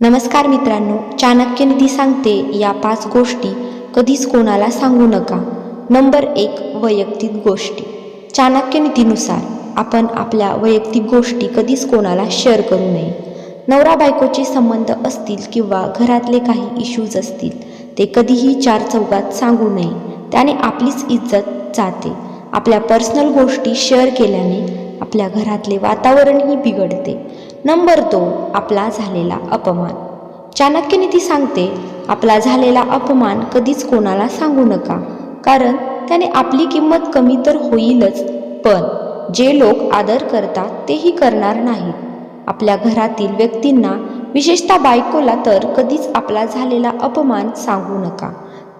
नमस्कार मित्रांनो चाणक्य नीती सांगते या पाच गोष्टी कधीच कोणाला सांगू नका. नंबर एक वैयक्तिक गोष्टी. चाणक्य नीतीनुसार आपण आपल्या वैयक्तिक गोष्टी कधीच कोणाला शेअर करू नये. नवरा बायकोचे संबंध असतील किंवा घरातले काही इश्यूज असतील ते कधीही चार चौकात सांगू नये. त्याने आपलीच इज्जत जाते. आपल्या पर्सनल गोष्टी शेअर केल्याने आपल्या घरातले वातावरणही बिघडते. नंबर दोन आपला झालेला अपमान. चाणक्य ती सांगते आपला झालेला अपमान कधीच कोणाला सांगू नका. कारण त्याने आपली किंमत कमी तर होईलच पण जे लोक आदर करतात तेही करणार नाहीत. आपल्या घरातील व्यक्तींना विशेषतः बायकोला तर कधीच आपला झालेला अपमान सांगू नका.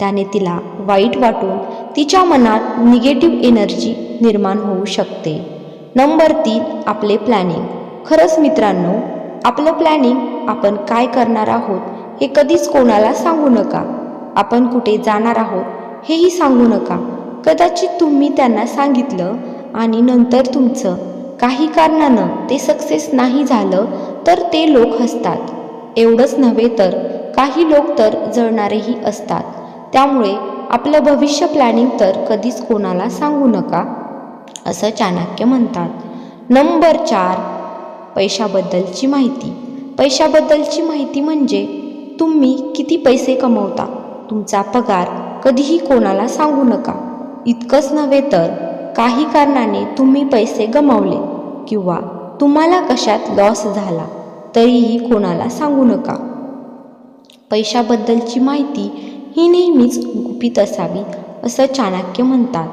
त्याने तिला वाईट वाटून तिच्या मनात निगेटिव्ह एनर्जी निर्माण होऊ शकते. नंबर तीन आपले प्लॅनिंग. खरंच मित्रांनो आपलं प्लॅनिंग आपण काय करणार आहोत हे कधीच कोणाला सांगू नका. आपण कुठे जाणार आहोत हेही सांगू नका. कदाचित तुम्ही त्यांना सांगितलं आणि नंतर तुमचं काही कारणानं ते सक्सेस नाही झालं तर ते लोक हसतात. एवढंच नव्हे तर काही लोक तर जळणारेही असतात. त्यामुळे आपलं भविष्य प्लॅनिंग तर कधीच कोणाला सांगू नका असं चाणक्य म्हणतात. नंबर चार पैशाबद्दलची माहिती. पैशाबद्दलची माहिती म्हणजे तुम्ही किती पैसे कमवता तुमचा पगार कधीही कोणाला सांगू नका. इतकंच नव्हे तर काही कारणाने तुम्ही पैसे गमावले किंवा तुम्हाला कशात लॉस झाला तरीही कोणाला सांगू नका. पैशाबद्दलची माहिती ही नेहमीच गुपित असावी असं चाणक्य म्हणतात.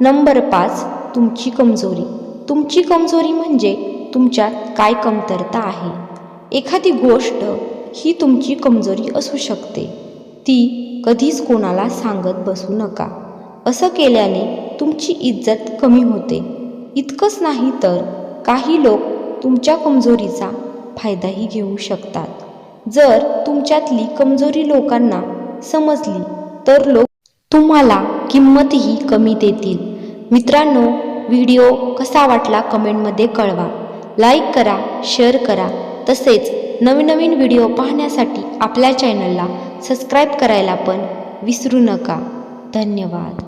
नंबर पाच तुमची कमजोरी. तुमची कमजोरी म्हणजे तुमच्यात काय कमतरता आहे? एखादी गोष्ट ही तुमची कमजोरी असू शकते. ती कधीच कोणाला सांगत बसू नका. असं केल्याने तुमची इज्जत कमी होते. इतकंच नाही तर काही लोक तुमच्या कमजोरीचा फायदाही घेऊ शकतात. जर तुमच्यातली कमजोरी लोकांना समजली तर लोक तुम्हाला किंमतही कमी देतील. मित्रांनो व्हिडिओ कसा वाटला कमेंटमध्ये कळवा. लाईक करा शेअर करा. तसेच नवीन नवीन व्हिडिओ पाहण्यासाठी आपल्या चॅनलला सबस्क्राईब करायला पण विसरू नका. धन्यवाद.